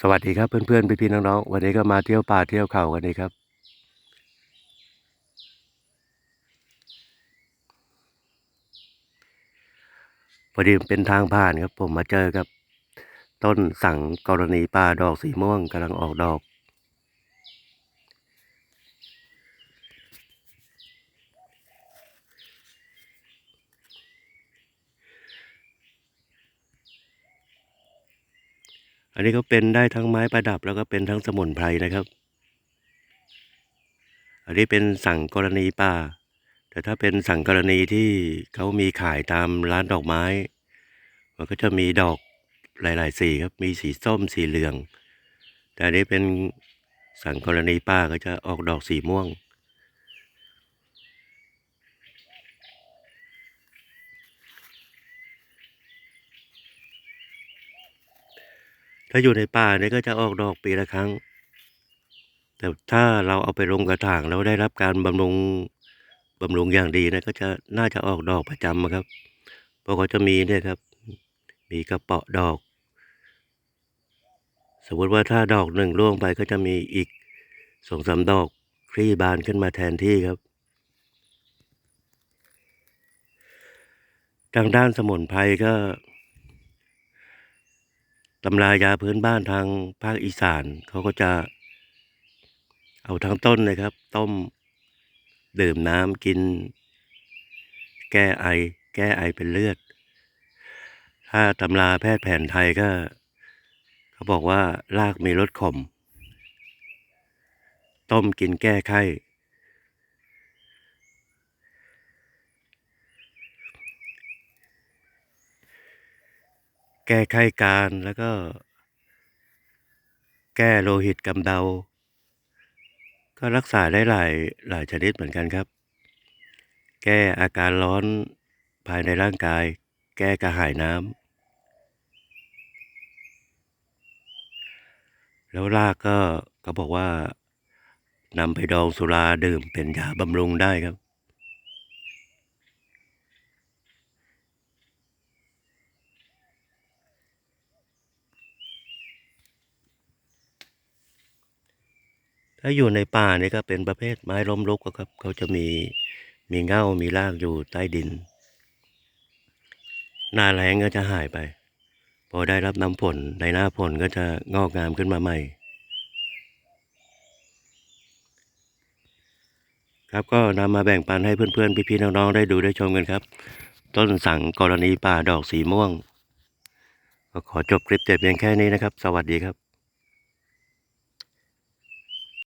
สวัสดีครับเพื่อนๆพี่ๆน้องๆวันนี้ก็มาเที่ยวป่าเที่ยวเขากันนี่ครับ พอดีเป็นทางผ่านครับ ผมมาเจอกับ ต้นสังกรณีป่าดอกสีม่วงกำลังออกดอก อันนี้ก็เป็นได้ทั้งไม้ประดับแล้วก็เป็นทั้งสมุนไพรนะครับ อันนี้เป็นสั่งกรณีป่า แต่ถ้าเป็นสั่งกรณีที่เขามีขายตามร้านดอกไม้ มันก็จะมีดอกหลาย ๆ สีครับ มีสีส้มสีเหลือง แต่อันนี้เป็นสั่งกรณีป้าก็จะออกดอกสีม่วง ถ้าอยู่ในป่าเนี่ยก็จะออกดอกปีละครั้ง แต่ถ้าเราเอาไปลงกระถางแล้วได้รับการบำรุงบำรุงอย่างดีนะก็จะน่าจะออกดอกประจำครับ เพราะเขาจะมีเนี่ยครับ มีกระเปาะดอก สมมติว่าถ้าดอกหนึ่งร่วงไปก็จะมีอีกสองสามดอกคลี่บานขึ้นมาแทนที่ครับทางด้านสมุนไพรก็ ตำรายาพื้นบ้านทางภาคอีสานเขาก็จะเอาทั้งต้นเลยครับ ต้มดื่มน้ำกิน แก้ไอ แก้ไอเป็นเลือด ถ้าตำราแพทย์แผนไทยก็ เขาบอกว่า รากมีรสขม ต้มกินแก้ไข้ แก้ไข้การแล้วก็ แก้โลหิตกำเดา ก็รักษาได้หลายหลายชนิดเหมือนกันครับ แก้อาการร้อนภายในร่างกาย แก้กระหายน้ำแล้วรากก็ก็บอกว่านำไปดองสุราดื่มเป็นยาบำรุงได้ครับ ถ้าอยู่ในป่านี่ก็เป็นประเภทไม้ล้มลุกครับ เขาจะมีมีเง่ามีรากอยู่ใต้ดิน หน้าแล้งก็จะหายไป พอได้รับน้ำฝนในหน้าฝนก็จะงอกงามขึ้นมาใหม่ ครับก็นำมาแบ่งปันให้เพื่อนๆพี่ๆน้องๆได้ดูได้ชมกันครับ ต้นสังกรณีป่าดอกสีม่วง ก็ขอจบคลิปแต่เพียงแค่นี้นะครับ สวัสดีครับ